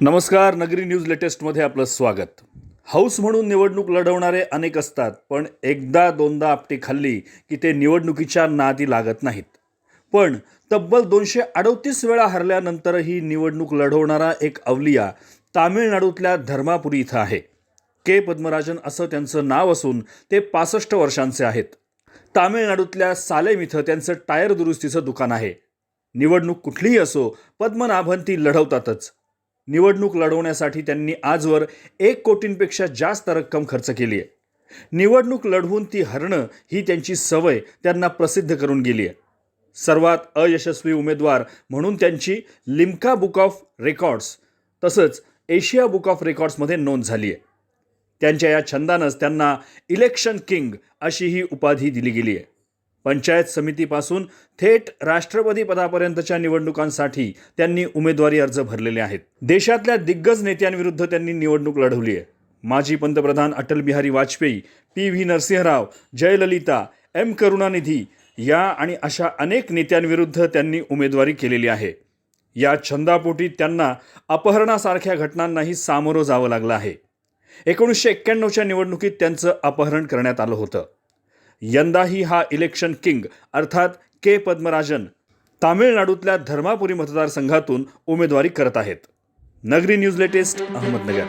नमस्कार नगरी न्यूज लेटेस्टमध्ये आपलं स्वागत. हाऊस म्हणून निवडणूक लढवणारे अनेक असतात पण एकदा दोनदा आपटी खाल्ली की ते निवडणुकीच्या नादी लागत नाहीत. पण तब्बल दोनशे अडतीस वेळा हरल्यानंतरही निवडणूक लढवणारा एक अवलिया तामिळनाडूतल्या धर्मापुरी इथं आहे. के. पद्मराजन असं त्यांचं नाव असून ते पासष्ट वर्षांचे आहेत. तामिळनाडूतल्या सालेम इथं त्यांचं टायर दुरुस्तीचं दुकान आहे. निवडणूक कुठलीही असो पद्मनाभन ती लढवतातच. निवडणूक लढवण्यासाठी त्यांनी आजवर एक कोटींपेक्षा जास्त रक्कम खर्च केली आहे. निवडणूक लढवून ती हरणं ही त्यांची सवय त्यांना प्रसिद्ध करून गेली आहे. सर्वात अयशस्वी उमेदवार म्हणून त्यांची लिम्का बुक ऑफ रेकॉर्ड्स तसंच एशिया बुक ऑफ रेकॉर्ड्समध्ये नोंद झाली आहे. त्यांच्या या छंदानंच त्यांना इलेक्शन किंग अशी ही उपाधी दिली गेली आहे. पंचायत समितीपासून थेट राष्ट्रपती पदापर्यंतच्या निवडणुकांसाठी त्यांनी उमेदवारी अर्ज भरलेले आहेत. देशातल्या दिग्गज नेत्यांविरुद्ध त्यांनी निवडणूक लढवली आहे. माजी पंतप्रधान Atal Bihari Vajpayee P V Narasimha Rao Jayalalithaa M Karunanidhi या आणि अशा अनेक नेत्यांविरुद्ध त्यांनी उमेदवारी केलेली आहे. या छंदापोटी त्यांना अपहरणासारख्या घटनांनाही सामोरं जावं लागलं आहे. एकोणीसशे एक्क्याण्णवच्या निवडणुकीत त्यांचं अपहरण करण्यात आलं होतं. यंदाही हा इलेक्शन किंग अर्थात के. पद्मराजन तामिळनाडूतल्या धर्मापुरी मतदारसंघातून उमेदवारी करत आहेत. नगरी न्यूज लेटेस्ट अहमदनगर.